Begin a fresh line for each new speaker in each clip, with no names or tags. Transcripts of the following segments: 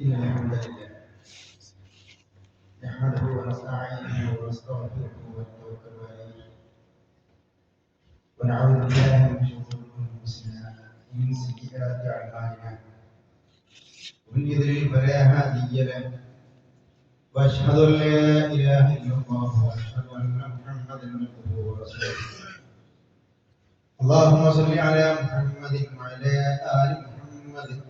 إن الحمد لله. نحمده ونستعينه ونستغفره ونتوكل عليه. ونعوذ بالله من شرور أنفسنا ومن سيئات أعمالنا. ومن يضلل فلا هادي له. وأشهد أن لا إله إلا الله وأشهد أن محمدا عبده ورسوله. اللهم صل على محمد وعلى آل محمد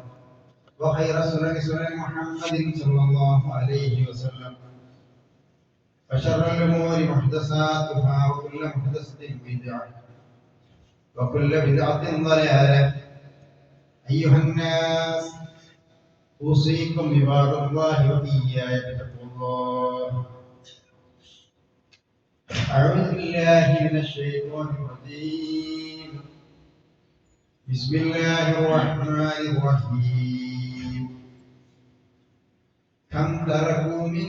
وخير السنن سنن محمد صلى الله عليه وسلم. وشر الأمور محدثاتها وكل محدثة بدعة وكل بدعة ضلالة. أيها الناس أوصيكم عباد الله وإياي بتقوى الله. أعوذ بالله من الشيطان الرجيم. بسم الله الرحمن الرحيم. تركوا من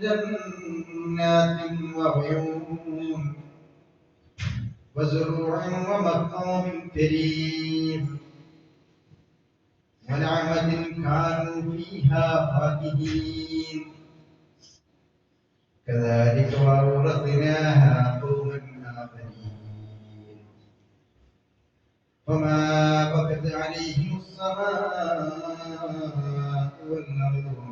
جنات وعيون وزروع ومقام كريم ونعمة كانوا فيها فاكهين كذلك وأورثناها قوما آخرين. وما بكت عليهم السماء والأرض.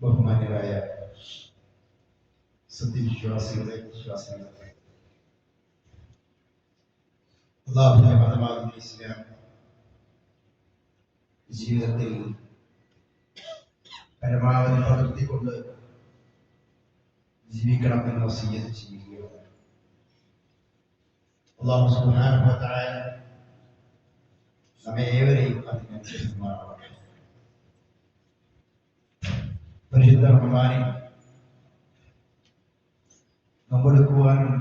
ബഹുമാന്യരായ സത്യവിശ്വാസികളെ വിശ്വാസികളെ അള്ളാഹുവിന്റെ മതമാകുന്ന ഇസ്ലാം ജീവിതത്തിൽ പരമാവധി പകർത്തിക്കൊണ്ട് ജീവിക്കണം എന്ന് വസീയത്ത് ചെയ്യുകയാണ്. അള്ളാഹു തആല നമ്മെ ഏവരെയും അതിനനുസരിച്ചുമാറാവട്ടെ പരിശുദ്ധ റമദാനിൽ നോമ്പെടുക്കുവാനും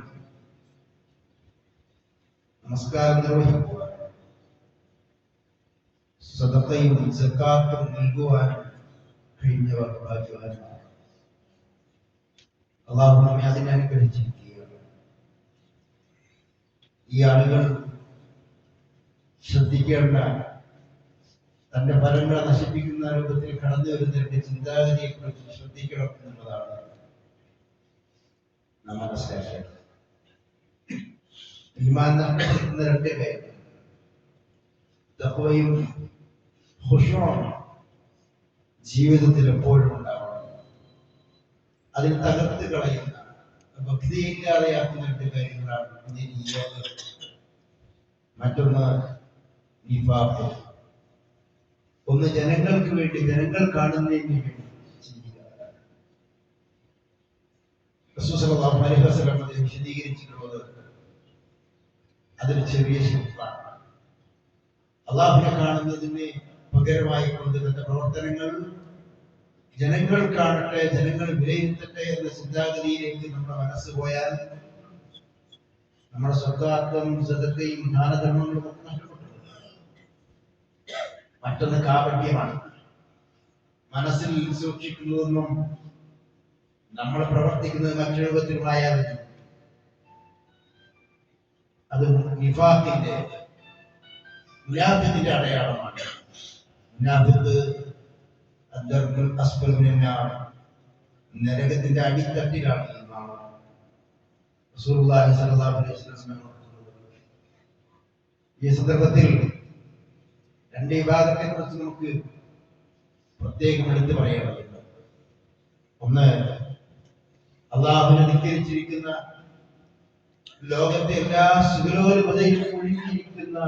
നമസ്കാരം നിർവഹിക്കുവാനും സദക്കയും സക്കാത്തും നൽകുവാനും കഴിഞ്ഞവർ ഭാഗ്യവാന്മാർ. അള്ളാഹു നമ്മെ അതിനെ അനുഗ്രഹിച്ചിരിക്കുകയാണ്. ഈ ആളുകൾ ശ്രദ്ധിക്കേണ്ട തന്റെ ഫലങ്ങളെ നശിപ്പിക്കുന്ന രൂപത്തിൽ കടന്നു വരുന്നതിന്റെ ചിന്താഗതിയെ കുറിച്ച് ശ്രദ്ധിക്കണം എന്നുള്ളതാണ് നാം മനസ്സിലാക്കേണ്ടത് ഈമാൻ നഷ്ടപ്പെടുന്ന രണ്ട് പേര് ഖുശൂഉം ജീവിതത്തിൽ എപ്പോഴും ഉണ്ടാവണം. അതിൽ തകർത്ത് കളയുന്ന ഭക്തിയില്ലാതെയാക്കുന്ന രണ്ട് കാര്യങ്ങളാണ് മറ്റൊന്ന് നിഫാഖ് ഒന്ന് ജനങ്ങൾക്ക് വേണ്ടി ജനങ്ങൾ കാണുന്നതിന് വേണ്ടി വിശദീകരിച്ചിട്ടുള്ളത് അതൊരു ചെറിയ ശില്പാണ് അള്ളാഹുനെ കാണുന്നതിന് പകരമായി കൊണ്ട് തന്റെ പ്രവർത്തനങ്ങൾ ജനങ്ങൾ കാണട്ടെ ജനങ്ങൾ വിലയിരുത്തട്ടെ എന്ന ചിന്താഗതിയിലേക്ക് നമ്മുടെ മനസ്സ് പോയാൽ നമ്മുടെ സ്വത്താത്വം സദക്കയും ദാനധർമ്മങ്ങളും ഒക്കെ നഷ്ടപ്പെട്ടു മറ്റൊന്ന് കാപട്യമാണ്. മനസ്സിൽ സൂക്ഷിക്കുന്നതൊന്നും നമ്മൾ പ്രവർത്തിക്കുന്നത് മറ്റൊരു രൂപത്തിലുമായാൽ അത് നിഫാത്തിന്റെ മുനാഫിത്തിന്റെ അടയാളമാണ്. നരകത്തിന്റെ അടിത്തട്ടിലാണ് ഈ സന്ദർഭത്തിൽ രണ്ട് വിഭാഗത്തെ കുറിച്ച് നമുക്ക് പ്രത്യേകം എടുത്തു പറയേണ്ടതുണ്ട് ഒന്ന് അള്ളാഹുവിനെ ധിക്കരിച്ചിരിക്കുന്ന ലോകത്തെ എല്ലാ സുഖലോരുപതയിലും ഒഴുകിയിരിക്കുന്ന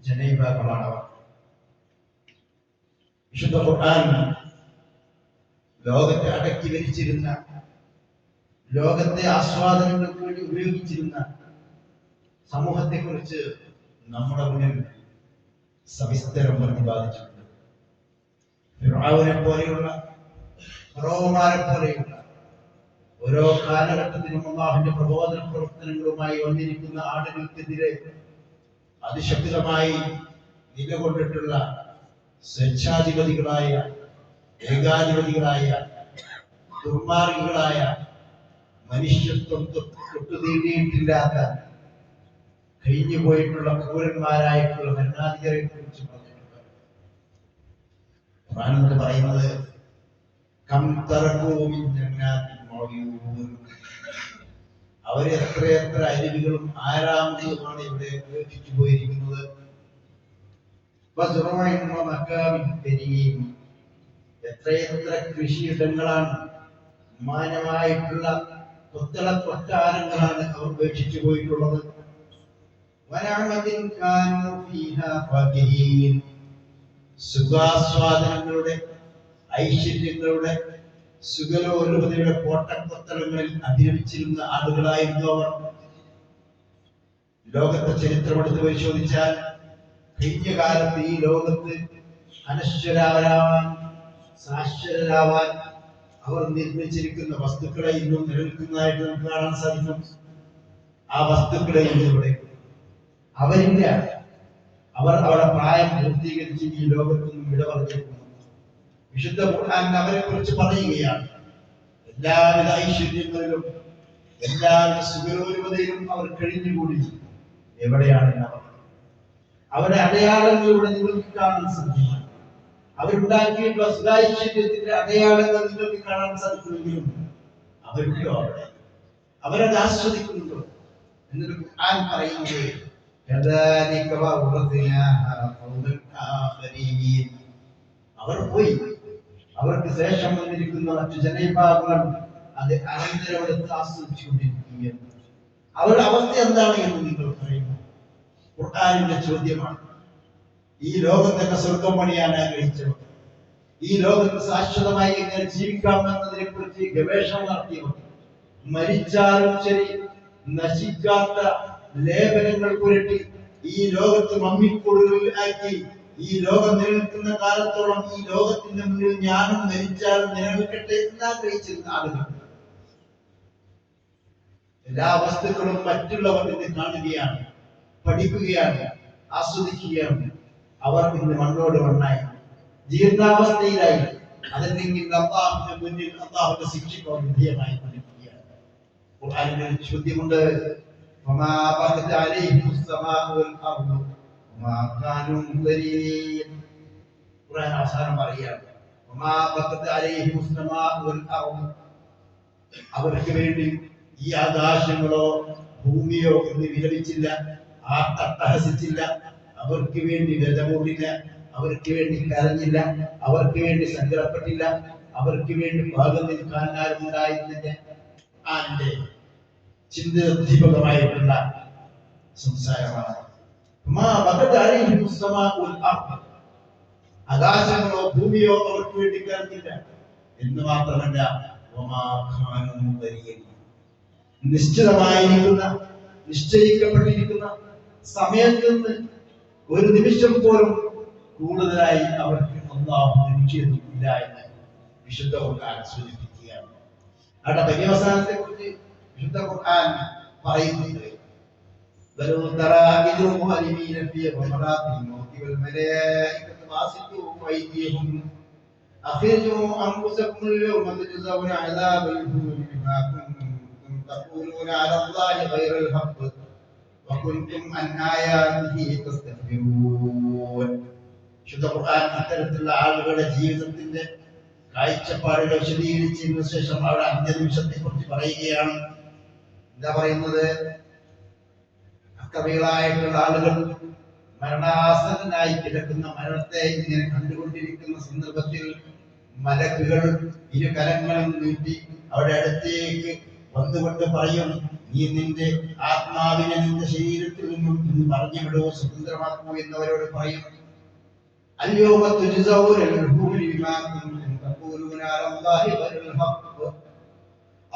ജനവിഭാഗമാണ് വിശുദ്ധ ഖുർആൻ ലോകത്തെ അടക്കി ഭരിച്ചിരുന്ന ലോകത്തെ ആസ്വാദനങ്ങൾക്ക് വേണ്ടി ഉപയോഗിച്ചിരുന്ന സമൂഹത്തെക്കുറിച്ച് നമ്മുടെ മുന്നിൽ സവിസ്തരം പ്രതിപാദിച്ചിട്ടുണ്ട്. ഫിറാവിനെ പോലെയുള്ള ഫറോമാരെ പോലെയുള്ള ഓരോ കാലഘട്ടത്തിലും അള്ളാഹുവിന്റെ പ്രബോധന പ്രവർത്തനങ്ങളുമായി വന്നിരിക്കുന്ന ആളുകൾക്കെതിരെ അതിശക്തമായി നിലകൊണ്ടിട്ടുള്ള സ്വേച്ഛാധിപതികളായ ഏകാധിപതികളായ ദുർമാർഗികളായ മനുഷ്യത്വം തൊട്ടു തീണ്ടിയിട്ടില്ലാത്ത കഴിഞ്ഞു പോയിട്ടുള്ള ക്രൂരന്മാരായിട്ടുള്ള ഭരണാധികാരികളെ കുറിച്ച് പറഞ്ഞിട്ടുണ്ട്. ഖുർആൻ പറയുന്നത് കം എത്രയെത്ര അരുവികളും ആരാമതയുമാണ് ഇവിടെ ഉപേക്ഷിച്ചു പോയിരിക്കുന്നത്. എത്രയെത്ര കൃഷിയിടങ്ങളാണ് സമ്മാനമായിട്ടുള്ള കൊത്തള കൊട്ടാരങ്ങളാണ് അവർ ഉപേക്ഷിച്ചു പോയിട്ടുള്ളത്. വനഅമതിൻ കാനോ ഫീഹ ഫാകിഹീൻ. സുഖാസ്വാദനങ്ങളുടെ ഐശ്വര്യങ്ങളുടെ സുഖലോലുപതയുടെ കോട്ടക്കൊത്തളങ്ങളിൽ അധിരമിച്ചിരുന്ന ആളുകളായിരുന്നു അവർ ലോകത്തെ ചരിത്രമെടുത്ത് പരിശോധിച്ചാൽ കഴിഞ്ഞ കാലത്ത് ഈ ലോകത്ത് അനശ്വരാവാൻ സാശ്വരാവാൻ അവർ നിർമ്മിച്ചിരിക്കുന്ന വസ്തുക്കളെ ഇന്നും നിലനിൽക്കുന്നതായിട്ട് നമുക്ക് കാണാൻ സാധിക്കും ആ വസ്തുക്കളെ ഇന്ന് അവരില്ല അവർ അവരുടെ പ്രായം പൂർത്തീകരിച്ച് ഈ ലോകത്ത് നിന്നും ഇടപെടുന്നു വിശുദ്ധ ഖുർആൻ അവരെ കുറിച്ച് പറയുകയാണ്. എല്ലാവിധ ഐശ്വര്യങ്ങളിലും എല്ലാവിധ സുഖലോലുപതയിലും അവർ കഴിഞ്ഞുകൂടി എവിടെയാണ് അവർ? അവരുടെ അടയാളങ്ങളിലൂടെ നിങ്ങൾക്ക് കാണാൻ സാധിക്കും അവരുണ്ടാക്കിയിട്ടുള്ള അടയാളങ്ങൾ നിങ്ങൾക്ക് കാണാൻ സാധിക്കുമെങ്കിലും അവരുണ്ടോ അവിടെ? അവരത് ആസ്വദിക്കുന്നുണ്ടോ? എന്നൊരു ഖുർആൻ പറയുന്നത് كذلك وأورثناها قوما آخرين അവർ പോയി അവർക്ക് ശേഷം വന്നിരിക്കുന്ന മറ്റു ജനവിഭാഗങ്ങൾ അത് അനന്തരമെടുത്ത് ആസ്വദിച്ചുകൊണ്ടിരിക്കുകയാണ് അവരുടെ അവസ്ഥ എന്താണ് എന്ന് നിങ്ങൾ പറയുന്നു ഖുർആാനിന്റെ ചോദ്യമാണ് ഈ ലോകം തന്നെ സ്വർഗം പണിയാൻ ആഗ്രഹിച്ചവർ ഈ ലോകത്ത് ശാശ്വതമായി എങ്ങനെ ജീവിക്കാമെന്നതിനെ കുറിച്ച് ഗവേഷണം നടത്തിയവർ മരിച്ചാലും ശരി നശിക്കാത്ത ലേപനങ്ങൾ പുരട്ടി ഈ ലോകത്ത് മമ്മിക്കൂടുകളിൽ ആക്കി ഈ ലോകം നിലനിൽക്കുന്ന കാലത്തോളം ഈ ലോകത്തിന്റെ മുന്നിൽ ഞാനും മരിച്ചാലും നിലനിൽക്കട്ടെ എന്ന് ആഗ്രഹിച്ചിരുന്ന ആളുകൾ. എല്ലാ വസ്തുക്കളും മറ്റുള്ളവർ ഇന്ന് കാണുകയാണ് പഠിക്കുകയാണ് ആസ്വദിക്കുകയാണ്. അവർ ഇന്ന് മണ്ണോട് മണ്ണായി. ജീർണാവസ്ഥയിലായി. അതല്ലെങ്കിൽ അള്ളാഹുവിന്റെ മുന്നിൽ അള്ളാഹുവിന്റെ ശിക്ഷയ്ക്ക് വിധേയമായി പഠിക്കുകയാണ്. ചോദ്യമുണ്ട്. وما بغت عليهم السماء والأرض وما كانوا منذرين ഖുർആൻ അവസാനം പറയുകയാണ് وما بغت عليهم السماء والأرض അവർക്ക് വേണ്ടി ഈ ആകാശങ്ങളോ ഭൂമിയോ എന്ന് വിലപിച്ചില്ല ആർത്തട്ടഹസിച്ചില്ല അവർക്ക് വേണ്ടി വ്യതമൂടില്ല അവർക്ക് വേണ്ടി കരഞ്ഞില്ല അവർക്ക് വേണ്ടി സങ്കടപ്പെട്ടില്ല അവർക്ക് വേണ്ടി ഭാഗം നിൽക്കാൻ ആരും ഉണ്ടായിരുന്നില്ല ആന്റെ ചിന്തോദ്ദീപകമായിട്ടുള്ള സംസാരമാണ്. ആകാശങ്ങളോ ഭൂമിയോ അവർക്ക് വേണ്ടി കരഞ്ഞില്ല എന്ന് മാത്രമല്ല. നിശ്ചിതമായിരിക്കുന്ന നിശ്ചയിക്കപ്പെട്ടിരിക്കുന്ന സമയത്ത് നിന്ന് ഒരു നിമിഷം പോലും കൂടുതലായി അവർക്ക് അള്ളാഹു നിശ്ചയിച്ചിട്ടില്ല എന്ന് വിശുദ്ധ സൂചിപ്പിക്കുകയാണ് അവിടെ പര്യവസാനത്തെ കുറിച്ച് വിശുദ്ധ ഖുർആൻ പറയുന്നുണ്ട് ولو ترى إذ الظالمين في غمرات الموت والملائكة باسطوا أيديهم أخرجوا أنفسكم اليوم تجزون عذاب الهون بما كنتم تقولون على الله غير الحق وكنتم عن آياته تستكبرون ശുദ്ധ ഖുർആൻ ഇത്തരത്തിലുള്ള ആളുകളുടെ ജീവിതത്തിന്റെ കാഴ്ചപ്പാടുകൾ വിശദീകരിച്ചതിനു ശേഷം അവിടെ അന്ത്യനിമിഷത്തെ കുറിച്ച് പറയുകയാണ് എന്താ പറയുന്നത്? അക്കവികളായിട്ടുള്ള ആളുകൾ മരണാസനായി കിടക്കുന്ന മരണത്തെ ഇങ്ങനെ കണ്ടുകൊണ്ടിരിക്കുന്ന സന്ദർഭത്തിൽ മലക്കുകൾ ഇരു കരങ്ങളും നീട്ടി അവരുടെ അടുത്തേക്ക് വന്നുകൊണ്ട് പറയും നീ നിന്റെ ആത്മാവിനെ നിന്റെ ശരീരത്തിൽ നിന്നും ഇന്ന് പറഞ്ഞു വിടുവോ സ്വതന്ത്രമാക്കൂ എന്നവരോട് പറയും. അല്ലയോ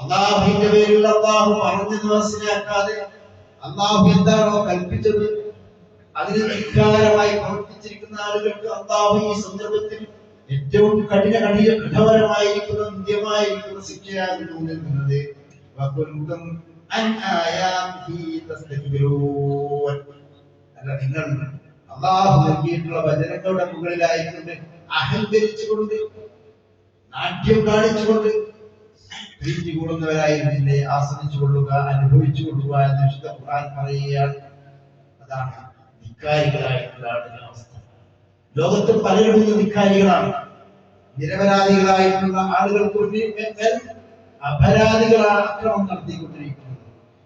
അള്ളാഹുവിന്റെ പേരിൽ അള്ളാഹു പറഞ്ഞത് മനസ്സിലാക്കാതെ അള്ളാഹു എന്താണോ കൽപ്പിച്ചത് അതിന് നിഷ്കാരമായി പ്രവർത്തിച്ചിരിക്കുന്ന ആളുകൾക്ക് അള്ളാഹു ഈ സന്ദർഭത്തിൽ ഏറ്റവും കഠിന കഠിന കഠോരമായിരിക്കുന്ന നിത്യമായിരിക്കുന്ന തസ്തക്ബിറൂൻ. അല്ല നിങ്ങൾ അള്ളാഹു നൽകിയിട്ടുള്ള വചനങ്ങളുടെ മുകളിലായിക്കൊണ്ട് അഹങ്കരിച്ചുകൊണ്ട് നാട്യം കാണിച്ചുകൊണ്ട് പ്രീതി കൂടുന്നവരായിരുന്നില്ലേ? ആസ്വദിച്ചു കൊള്ളുക അനുഭവിച്ചു കൊള്ളുക എന്ന് വിശുദ്ധ ഖുർആൻ പറയുകയാണ്. അതാണ് ധിക്കാരികളായിട്ടുള്ള അവസ്ഥ. ലോകത്ത് പലരും ധിക്കാരികളാണ്. നിരപരാധികളായിട്ടുള്ള ആളുകൾക്ക് വേണ്ടി അപരാധികളാണ് അക്രമം നടത്തിക്കൊണ്ടിരിക്കുന്നത്.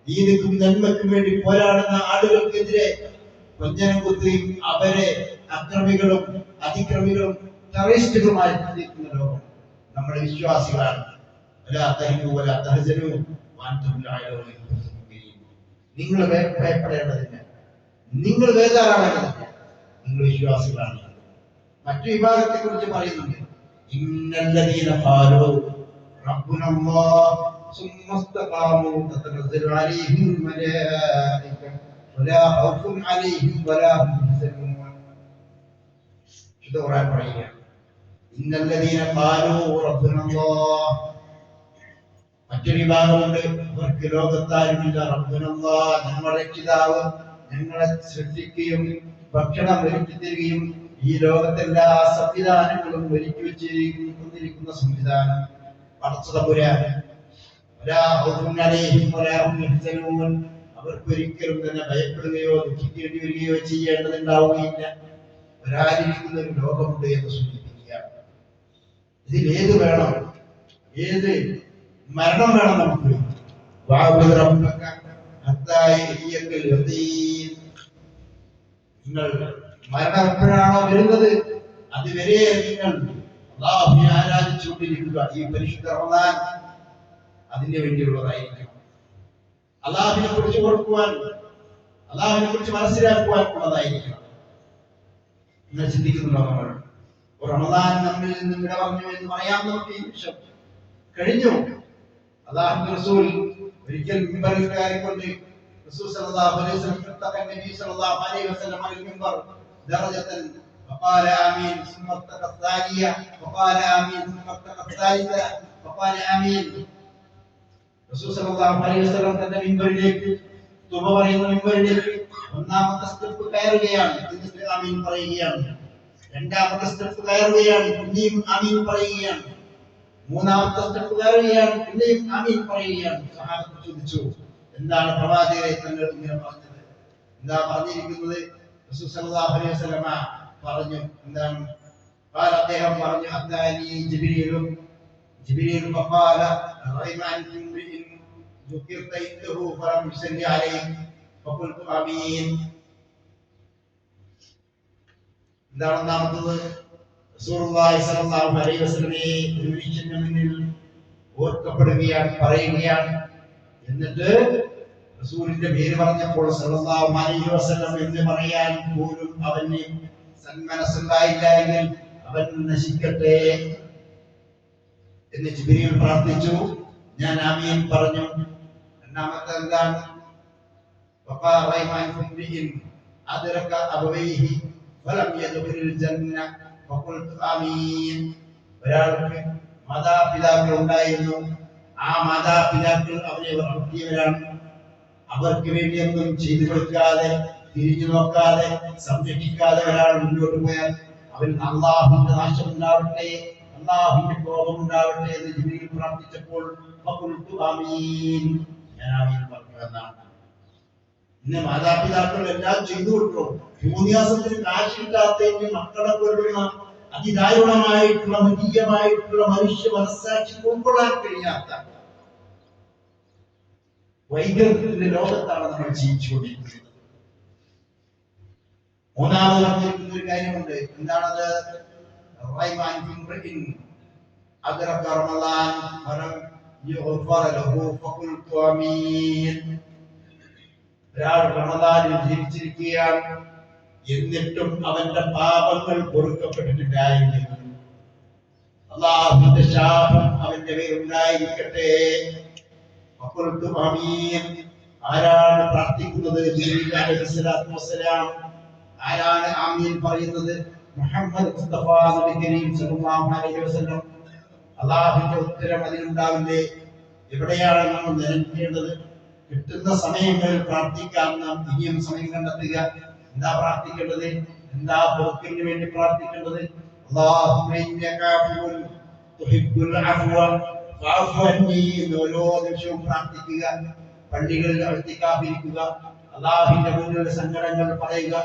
ഈദിക്കും നന്മയ്ക്കും വേണ്ടി പോരാടുന്ന ആളുകൾക്കെതിരെ കൊഞ്ഞനം കുത്തിയും അവരെ അക്രമികളും അതിക്രമികളും ടെററിസ്റ്റുകളുമായി ചിന്തിക്കുന്ന ലോകം. നമ്മുടെ വിശ്വാസികളാണ്. ولا تهنوا ولا تهزنوا وانتم الاعلون إن كنتم مؤمنين. നിങ്ങൾ ഭയ- ഭയപ്പെടേണ്ടതില്ല നിങ്ങൾ ബേജാറാവേണ്ടതില്ല നിങ്ങൾ വിശ്വാസികളാണ് മറ്റു വിഭാഗത്തെ കുറിച്ച് പറയുന്നുണ്ട് ഇന്നല്ലദീന ഖാലു റബ്ബുന അല്ലാഹ് ثم استقاموا تتنزل عليهم الملائكة ولا خوف عليهم ولا هم يحزنون شو ഖുർആൻ പറയുക ഇന്നല്ലദീന ഖാലു റബ്ബുന മറ്റൊരു വിഭാഗമുണ്ട് അവർക്ക് ലോകത്താരുമില്ല. ഞങ്ങളെ സൃഷ്ടിക്കുകയും ഭക്ഷണം ഒരുക്കി തരികയും ഈ ലോകത്തെല്ലാ സംവിധാനങ്ങളും ഒരുക്കി വെച്ചിരിക്കുന്ന സംവിധാനം പടച്ചതപുരാണ് അവർക്ക് ഒരിക്കലും തന്നെ ഭയപ്പെടുകയോ ദുഃഖിക്കേണ്ടി വരികയോ ചെയ്യേണ്ടതുണ്ടാവുകയില്ല. വരാനിരിക്കുന്ന ഒരു ലോകമുണ്ട് എന്ന് സൂചിപ്പിക്കുക ഇതിൽ ഏത് വേണം? ഏത് മരണം വേണം നമുക്ക്. നിങ്ങൾ മരണം എപ്പോഴാണോ വരുന്നത്? അതുവരെ നിങ്ങൾ അള്ളാഹുവിനെ ആരാധിച്ചുകൊണ്ടിരിക്കുക ഈ പരിശുദ്ധ റമദാൻ അതിന് വേണ്ടിയുള്ളതായിരിക്കും. അള്ളാഹുവിനെ കുറിച്ച് ഓർക്കുവാൻ അള്ളാഹുവിനെ കുറിച്ച് മനസ്സിലാക്കുവാൻ ഉള്ളതായിരിക്കണം നിങ്ങൾ ചിന്തിക്കുന്നുണ്ടോ നമ്മൾ? റമദാൻ നമ്മിൽ നിന്ന് വിട പറഞ്ഞു എന്ന് പറയാൻ നിമിഷം കഴിഞ്ഞു. അള്ളാഹു റസൂൽ ഒരിക്കൽ മിമ്പറിൽ കയറിക്കൊണ്ട് റസൂൽ സല്ലല്ലാഹു അലൈഹി വസല്ലം ارتقى النبي صلى الله عليه وسلم على المنبر درجة فقال آمين ثم ارتقى الثانية فقال آمين ثم ارتقى الثالثة فقال آمين റസൂൽ സല്ലല്ലാഹു അലൈഹി വസല്ലം തന്റെ മിമ്പറിലേക്ക് തുബ പറയുന്ന മിമ്പറിലേക്ക് ഒന്നാമത്തെ സ്റ്റെപ്പ് കയറുകയാണ് എന്നിട്ട് ആമീൻ പറയുകയാണ് രണ്ടാമത്തെ സ്റ്റെപ്പ് കയറുകയാണ് പിന്നെയും ആമീൻ പറയുകയാണ് മൂന്നാമത്തെ സ്റ്റെപ്പ് കയറുകയാണ് പിന്നെയും ആമീൻ പറയുകയാണ് സഹാബത്ത് ചോദിച്ചു എന്താണ് പ്രവാചകരെ തങ്ങൾ ഇങ്ങനെ പറഞ്ഞത് എന്താ പറഞ്ഞിരിക്കുന്നത് റസൂൽ സല്ലല്ലാഹു അലൈഹി വസല്ലമ പറഞ്ഞു എന്താണ് قال അദ്ദേഹം പറഞ്ഞു അത്താനി ജിബ്രീലും ജിബ്രീൽ فقال رغم عن امرئ ذكرت عنده فلم يصلي عليك فقلت امين എന്താണ് ഒന്നാമത്തത് മുന്നിൽ ഓർക്കപ്പെടുകയാണ് പറയുകയാണ്. എന്നിട്ട് റസൂലിന്റെ പേര് പറഞ്ഞപ്പോൾ അലൈഹി വസല്ലം എന്ന് പറയാൻ പോലും അവന് സന്മനസ്സുണ്ടായില്ലെങ്കിൽ അവൻ നശിക്കട്ടെ എന്ന് ജിബിരിയിൽ പ്രാർത്ഥിച്ചു. ഞാൻ ആമിയൻ പറഞ്ഞു. രണ്ടാമത്തെ എന്താണ്? അബവൈഹി ഫലം യദ്ഖുലുൽ ജന്ന ഒരാൾക്ക് മാതാപിതാക്കൾ ഉണ്ടായിരുന്നു. ആ മാതാപിതാക്കൾ അവരെ വളർത്തിയവരാണ്. അവർക്ക് വേണ്ടി ഒന്നും ചെയ്തു കൊടുക്കാതെ തിരിഞ്ഞു നോക്കാതെ സംരക്ഷിക്കാതെ ഒരാൾ മുന്നോട്ട് പോയാൽ അവന് അള്ളാഹുവിന്റെ നാശം ഉണ്ടാവട്ടെ അള്ളാഹുവിന്റെ കോപം ഉണ്ടാവട്ടെ എന്ന് ജിബിയിൽ പ്രാർത്ഥിച്ചപ്പോൾ ഞാൻ ആമീൻ പറഞ്ഞു എന്നാണ് ഇന്ന് മാതാപിതാക്കൾ എല്ലാം ചെയ്തു കൊടുക്കണം. ഭൂന്യാസത്തിന് കാശ് കിട്ടാത്തതിന്റെ മക്കളെ കൊല്ലുന്ന അതിദാരുണമായിട്ടുള്ള മതീയമായിട്ടുള്ള മനുഷ്യ മനസ്സാക്ഷി ഉൾക്കൊള്ളാൻ കഴിയാത്ത വൈകൃതത്തിന്റെ ലോകത്താണ് നമ്മൾ ജീവിച്ചുകൊണ്ടിരിക്കുന്നത്. മൂന്നാമത് പറഞ്ഞിരിക്കുന്ന ഒരു കാര്യമുണ്ട്. എന്താണത്? ഫഖുൽതു ആമീൻ ഒരാൾ റമദാനിൽ ജീവിച്ചിരിക്കുകയാണ്. എന്നിട്ടും അവന്റെ പാപങ്ങൾ പൊറുക്കപ്പെട്ടിട്ടില്ലായെങ്കിൽ അള്ളാഹുവിന്റെ ശാപം അവന്റെ ഫഖുൽതു ആമീൻ. ആരാണ് പ്രാർത്ഥിക്കുന്നത്? വസ്സലാം. ആരാണ് ആമീൻ പറയുന്നത്? മുഹമ്മദ് മുസ്തഫ നബി കരീം അലൈഹി വസല്ലം. അള്ളാഹുവിന്റെ ഉത്തരം അതിലുണ്ടാവില്ലേ? എവിടെയാണ് നമ്മൾ നിരന്തേണ്ടത് കിട്ടുന്ന സമയങ്ങളിൽ പ്രാർത്ഥിക്കാം. നാം ഇനിയും സമയം കണ്ടെത്തുക. എന്താ പ്രാർത്ഥിക്കേണ്ടത്? എന്താ പൊറുക്കിന് വേണ്ടി പ്രാർത്ഥിക്കേണ്ടത്? ഓരോ നിമിഷവും പ്രാർത്ഥിക്കുക. പള്ളികളിൽ അഴുത്തിക്കാതിരിക്കുക അള്ളാഹിന്റെ മുന്നിൽ സങ്കടങ്ങൾ പറയുക.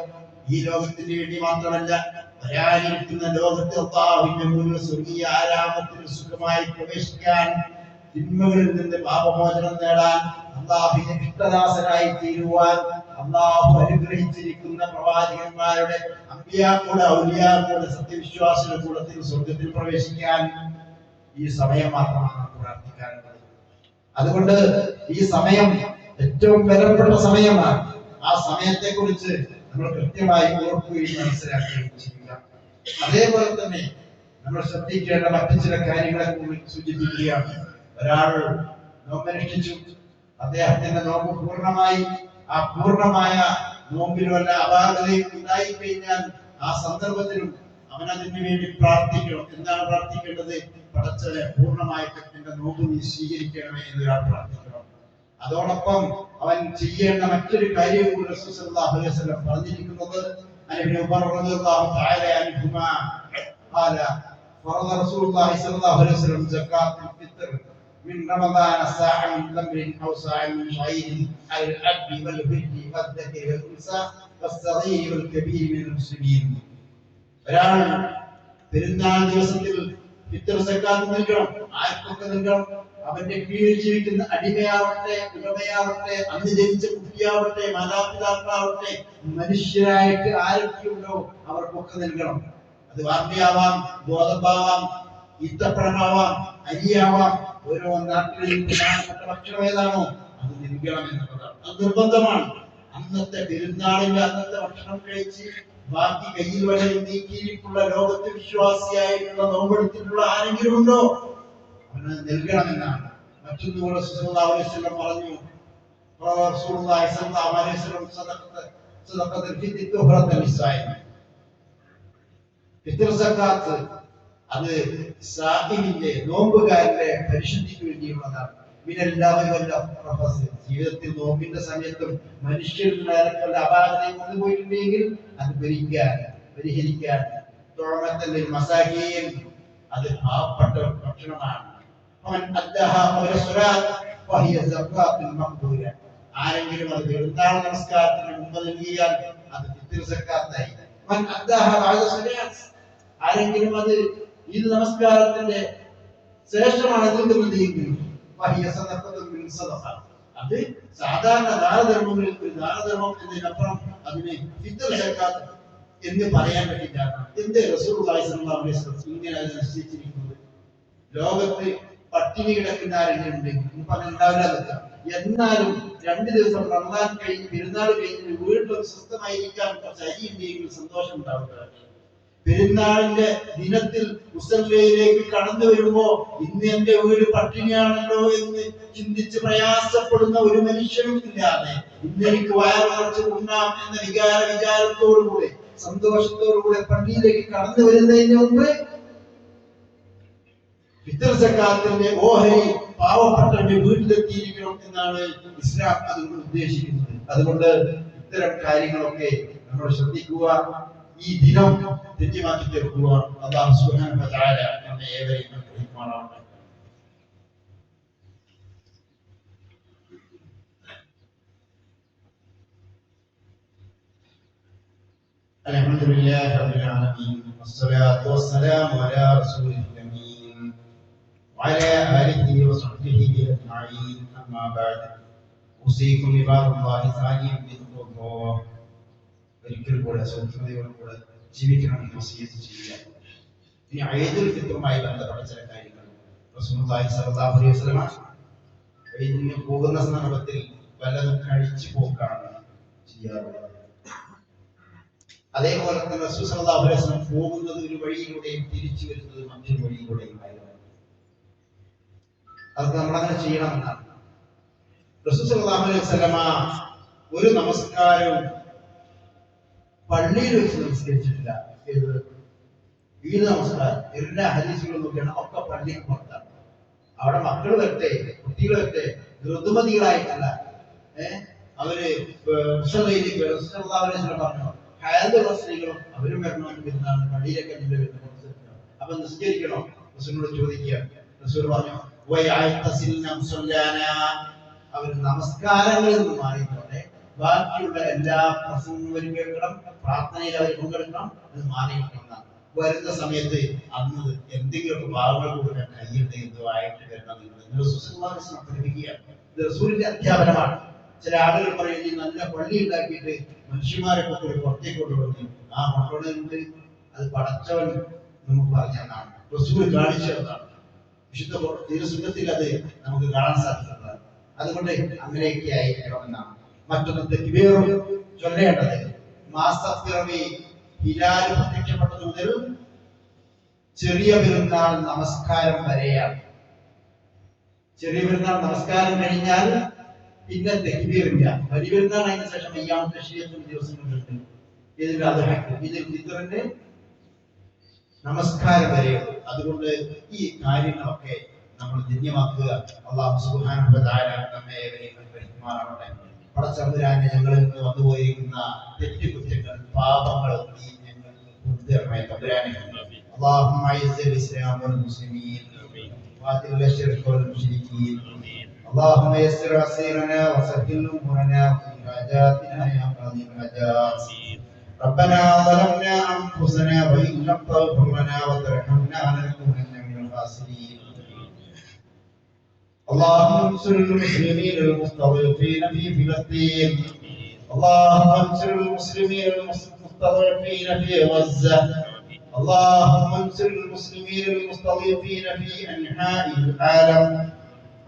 ഈ ലോകത്തിന് വേണ്ടി മാത്രമല്ല വരാനിരിക്കുന്ന ലോകത്ത് അള്ളാഹിന്റെ മുന്നിൽ സ്വർഗീയ ആരാമത്തിൽ സുഖമായി പ്രവേശിക്കാൻ തിന്മകളിൽ നിന്ന് പാപമോചനം നേടാൻ അള്ളാഹുവിന്റെ ഇഷ്ടദാസനായി തീരുവാൻ അള്ളാഹു അനുഗ്രഹിച്ചിരിക്കുന്ന പ്രവാചകന്മാരുടെ അമ്പിയാക്കൂടെ ഔലിയാക്കൂടെ സത്യവിശ്വാസികളുടെ കൂടത്തിൽ സ്വർഗത്തിൽ പ്രവേശിക്കാൻ ഈ സമയം മാത്രമാണ് പ്രാർത്ഥിക്കാനുള്ളത്. അതുകൊണ്ട് ഈ സമയം ഏറ്റവും വിലപ്പെട്ട സമയമാണ്. ആ സമയത്തെ കുറിച്ച് നമ്മൾ കൃത്യമായി ഓർക്കുകയും മനസ്സിലാക്കുകയും ചെയ്യുക. അതേപോലെ തന്നെ നമ്മൾ ശ്രദ്ധിക്കേണ്ട മറ്റു ചില കാര്യങ്ങളെ സൂചിപ്പിക്കുകയാണ്. ഒരാൾ നോമ്പനുഷ്ഠിച്ചു. അദ്ദേഹത്തിന്റെ നോമ്പ് പൂർണമായി. ആ പൂർണമായ നോമ്പിൽ വല്ല അപാകതയും ഉണ്ടായിക്കഴിഞ്ഞാൽ ആ സന്ദർഭത്തിലും അവൻ അതിന് വേണ്ടി പ്രാർത്ഥിക്കണം. എന്താണ് പ്രാർത്ഥിക്കേണ്ടത്? പടച്ചവനെ പൂർണമായിട്ട് എന്റെ നോമ്പ് നീ സ്വീകരിക്കണമേ എന്ന് ഒരാൾ പ്രാർത്ഥിക്കണം. അതോടൊപ്പം അവൻ ചെയ്യേണ്ട മറ്റൊരു കാര്യവും കൂടി റസൂസല്ലാഹു അലൈഹി വസല്ലം പറഞ്ഞിരിക്കുന്നത് അലൈഹി ഉമർ തആല അൻഹുമാ ഖാല ഫറദ റസൂലുള്ളാഹി അലൈഹി വസല്ലം من رمضان ساعة من تمر أو ساعة من شعير على الأب والهد والذكر والأنثى والصغير والكبير من المسلمين ഒരാൾ പെരുന്നാൾ ദിവസത്തിൽ ഫിത്തർ സക്കാത്ത് നൽകണം ആർക്കൊക്കെ നൽകണം അവന്റെ കീഴിൽ ജീവിക്കുന്ന അടിമയാവട്ടെ ഉടമയാവട്ടെ അന്ന് ജനിച്ച കുട്ടിയാവട്ടെ മാതാപിതാക്കളാവട്ടെ മനുഷ്യരായിട്ട് ആരൊക്കെയുണ്ടോ അവർക്കൊക്കെ നൽകണം അത് വാർത്തയാവാം ഗോതമ്പാവാം ഈത്തപ്പഴമാവാം അരിയാവാം ഓരോ നാട്ടിലെയും പ്രധാനപ്പെട്ട ഭക്ഷണം ഏതാണോ? അത് നൽകണം എന്നുള്ളതാണ്. അത് നിർബന്ധമാണ്. അന്നത്തെ പെരുന്നാളിൽ അന്നത്തെ ഭക്ഷണം കഴിച്ച് ബാക്കി കയ്യിൽ വരെ നീക്കിയിട്ടുള്ള ലോകത്ത് വിശ്വാസിയായിട്ടുള്ള നോമ്പെടുത്തിട്ടുള്ള ആരെങ്കിലും ഉണ്ടോ? അവന് നൽകണമെന്നാണ്. മറ്റൊന്ന് കൂടെ വസല്ലം പറഞ്ഞു ഫിത്ർ സക്കാത്ത് അത് സാഹിബിന്റെ നോമ്പുകാരന്റെ പരിശുദ്ധിക്ക് വേണ്ടിയുള്ളതാണ് ജീവിതത്തിൽ നോമ്പിന്റെ സമയത്തും മനുഷ്യരുടെ അപാകത അപാകതയും കൊണ്ടുപോയിട്ടുണ്ടെങ്കിൽ അത് ഭരിക്കാൻ പരിഹരിക്കാൻ തുറമത്തന്റെ മസാഹിയൻ അത് പാവപ്പെട്ട ഭക്ഷണമാണ്. ആരെങ്കിലും അത് പെരുന്നാൾ നമസ്കാരത്തിന് മുമ്പ് നൽകിയാൽ അത് ഫിത്ർ സക്കാത്തായി. അവൻ അദ്ദഹ ആരെങ്കിലും അത് ഈ നമസ്കാരത്തിന്റെ ശ്രേഷ്ഠമാണ് എന്തുകൊണ്ട് അത് സാധാരണ ദാനധർമ്മങ്ങളിൽ ഒരു ദാനധർമ്മം എന്നതിനപ്പുറം അതിനെ ഫിത്ർ സക്കാത്ത് എന്ന് പറയാൻ പറ്റില്ല എന്ത് ഇങ്ങനെ നിശ്ചയിച്ചിരിക്കുന്നത്? ലോകത്ത് പട്ടിണി കിടക്കുന്ന ആരെങ്കിലുണ്ട് ഉണ്ടാവില്ല എന്നാലും രണ്ടു ദിവസം റമദാൻ കഴിഞ്ഞ് പെരുന്നാൾ കഴിഞ്ഞ് വീട്ടിൽ സ്വസ്ഥമായിരിക്കാൻ കുറച്ച് അരി ഉണ്ടെങ്കിൽ സന്തോഷം ഉണ്ടാവുക പെരുന്നാളിന്റെ ദിനത്തിൽ മുസല്ലയിലേക്ക് കടന്നു വരുമ്പോ ഇന്ന് എന്റെ വീട് പട്ടിണിയാണല്ലോ എന്ന് ചിന്തിച്ച് പ്രയാസപ്പെടുന്ന ഒരു മനുഷ്യനും ഇല്ലാതെ ഇന്ന് എനിക്ക് വയറ് നിറച്ച് ഉണ്ണാം എന്ന വികാര വിചാരത്തോടുകൂടെ സന്തോഷത്തോടുകൂടെ പള്ളിയിലേക്ക് കടന്നു വരുന്നതിന് മുമ്പ് ഫിത്തർ സക്കാത്തിന്റെ ഓഹരി പാവപ്പെട്ടവന്റെ വീട്ടിലെത്തിയിരിക്കണം എന്നാണ് ഇസ്ലാം അതുകൊണ്ട് ഉദ്ദേശിക്കുന്നത്. അതുകൊണ്ട് ഇത്തരം കാര്യങ്ങളൊക്കെ നമ്മൾ ശ്രദ്ധിക്കുക. ഈ ദിനം തെറ്റിമാറ്റി തീർക്കുക അള്ളാഹു സുബ്ഹാനഹു വ തആല നമ്മെ ഏവരെയും അനുഗ്രഹിക്കുമാറാവട്ടെ الحمد لله رب العالمين والصلاة والسلام على رسول الأمين وعلى آله وصحبه أجمعين أما بعد أوصيكم عباد الله ثانيا بتقوى الله ഒരിക്കൽ കൂടെ സൂക്ഷ്മതയോട് കൂടെ ജീവിക്കണമെന്ന് വസീയത്ത് ചെയ്യുക ഇനി ഐദുൽ ഫിത്റുമായി ബന്ധപ്പെട്ട ചില കാര്യങ്ങൾ? പോകുന്ന സന്ദർഭത്തിൽ വല്ലതും കഴിച്ചു പോക്കാണ് ചെയ്യാറുള്ളത്. അതേപോലെ തന്നെ റസൂൽ പോകുന്നത് ഒരു വഴിയിലൂടെയും തിരിച്ചു വരുന്നത് മറ്റൊരു വഴിയിലൂടെയും ആയിരുന്നു. അത് നമ്മളങ്ങനെ അലൈഹി വസല്ലമ ഒരു നമസ്കാരവും പള്ളിയിൽ വെച്ച് നമസ്കരിച്ചിട്ടില്ല. ഈദ് നമസ്കാരം. എല്ലാ ഹരീസുകളും നോക്കിയാണ് ഒക്കെ പള്ളിക്ക് പുറത്താണ്. അവിടെ മക്കൾ വരട്ടെ കുട്ടികൾ വരട്ടെ ഋതുമതികളായിട്ടല്ല. അവർ പറഞ്ഞു ഹയാതുള്ള സ്ത്രീകളും അവരും വരണമെന്ന് പള്ളിയിലൊക്കെ അപ്പൊ നിസ്കരിക്കണോ? റസൂലിനോട് ചോദിക്കുക. റസൂൽ പറഞ്ഞു അവർ നമസ്കാരങ്ങളിൽ നിന്ന് മാറിയിട്ടോടെ ബാക്കിയുള്ള എല്ലാ പ്രസംഗങ്ങളും കേൾക്കണം പ്രാർത്ഥനയിൽ അവർ പങ്കെടുക്കണം അത് മാറിയിട്ടുണ്ട് വരുന്ന സമയത്ത് അന്ന് എന്തെങ്കിലും ഭാവങ്ങൾ കൂടെ കയ്യിൽ എന്തുമായിട്ട് വരണം നിങ്ങൾ സുസംവാദം ഇത് റസൂലിന്റെ അധ്യാപനമാണ്. ചില ആളുകൾ പറയും നല്ല പള്ളി ഉണ്ടാക്കിയിട്ട് മനുഷ്യന്മാരെ കൂടി പുറത്തേക്ക് കൊണ്ടുപോകുന്നു. ആ മക്കളുടെ അത് പടച്ചവൻ നമുക്ക് പറഞ്ഞതാണ്. റസൂൽ കാണിച്ചതാണ് വിശുദ്ധ തിരുസുഖത്തിൽ അത് നമുക്ക് കാണാൻ സാധിക്കുന്നതാണ്. അതുകൊണ്ട് അങ്ങനെയൊക്കെ ആയിരിക്കണമെന്നാണ്. മറ്റൊന്ന് തെക്കുവേറും ചൊല്ലേണ്ടത്. മാസപ്പിറവി ഹിലാൽ പ്രത്യക്ഷപ്പെട്ടത് മുതൽ ചെറിയ പെരുന്നാൾ നമസ്കാരം വരെയാണ്. ചെറിയ പെരുന്നാൾ നമസ്കാരം കഴിഞ്ഞാൽ പിന്നെ തെക്കിവേറില്ല വലിയ പെരുന്നാൾ അതിന് ശേഷം അയ്യാമത്തെ ശരീരത്തിന് ദിവസങ്ങളുണ്ട് ഇതിൽ അത് ഇതിൽ ഫിത്തറിന്റെ നമസ്കാരം വരെയുള്ളൂ അതുകൊണ്ട് ഈ കാര്യങ്ങളൊക്കെ നമ്മൾ ധന്യമാക്കുക. അള്ളാഹു സുബ്ഹാനഹു നമ്മെ അനുഗ്രഹിക്കുമാറാവട്ടെ. പടച്ചമ്പുരാനെ ഞങ്ങളിൽ നിന്ന് വന്നുപോയിരിക്കുന്ന തെറ്റുകുറ്റങ്ങൾ പാപങ്ങൾ നീ ഞങ്ങൾക്ക് പൂർത്തിയമായി തമ്പുരാനെ اللهم اعز الاسلام والمسلمين واذل الشرك والمشركين اللهم يسر عسيرنا وسهل امورنا وفي حاجاتنا يا قاضي الحاجات ربنا ظلمنا انفسنا وان لم تغفر لنا وترحمنا لنكونن من الخاسرين اللهم انصر المسلمين المستضعفين في فلسطين. اللهم انصر المسلمين المستضعفين في غزة. اللهم انصر المسلمين المستضيفين في أنحاء العالم.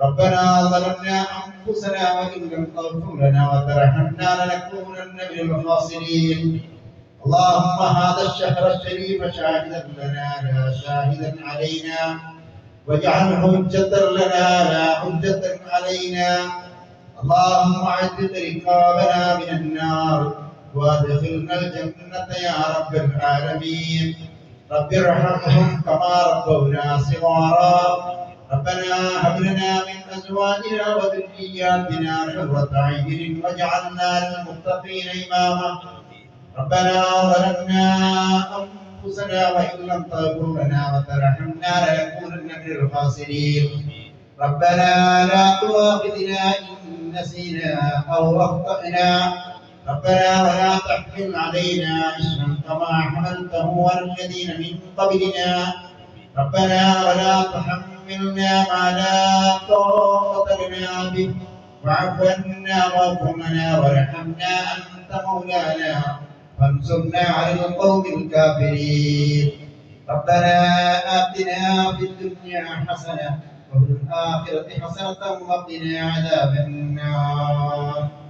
ربنا ظلمنا أنفسنا وإن لم تغفر لنا وترحمنا لنكونن من الخاسرين. اللهم هذا الشهر الشريف شاهدا لنا لا شاهدا علينا. واجعله حجة لنا لا حجة علينا. اللهم عجل رقابنا من النار وأدخلنا الجنة يا رب العالمين. رب ارحمهم كما ربونا صغارا. ربنا هب لنا من أزواجنا وذرياتنا قرة عين واجعلنا للمتقين إماما. ربنا ظلمنا أنفسنا وإن لم تغفر لنا وترحمنا لنكونن من الخاسرين. ربنا لا تؤاخذنا إن نسينا أو أخطأنا. ربنا ولا تحمل علينا إسرا كما حملته على الذين من قبلنا. ربنا ولا تحملنا ما لا طاقة لنا به. واعف عنا واغفر لنا وارحمنا أنت مولانا. فانصرنا على القوم الكافرين. ربنا آتنا في الدنيا حسنة وفي الآخرة حسنة وقنا عذاب النار.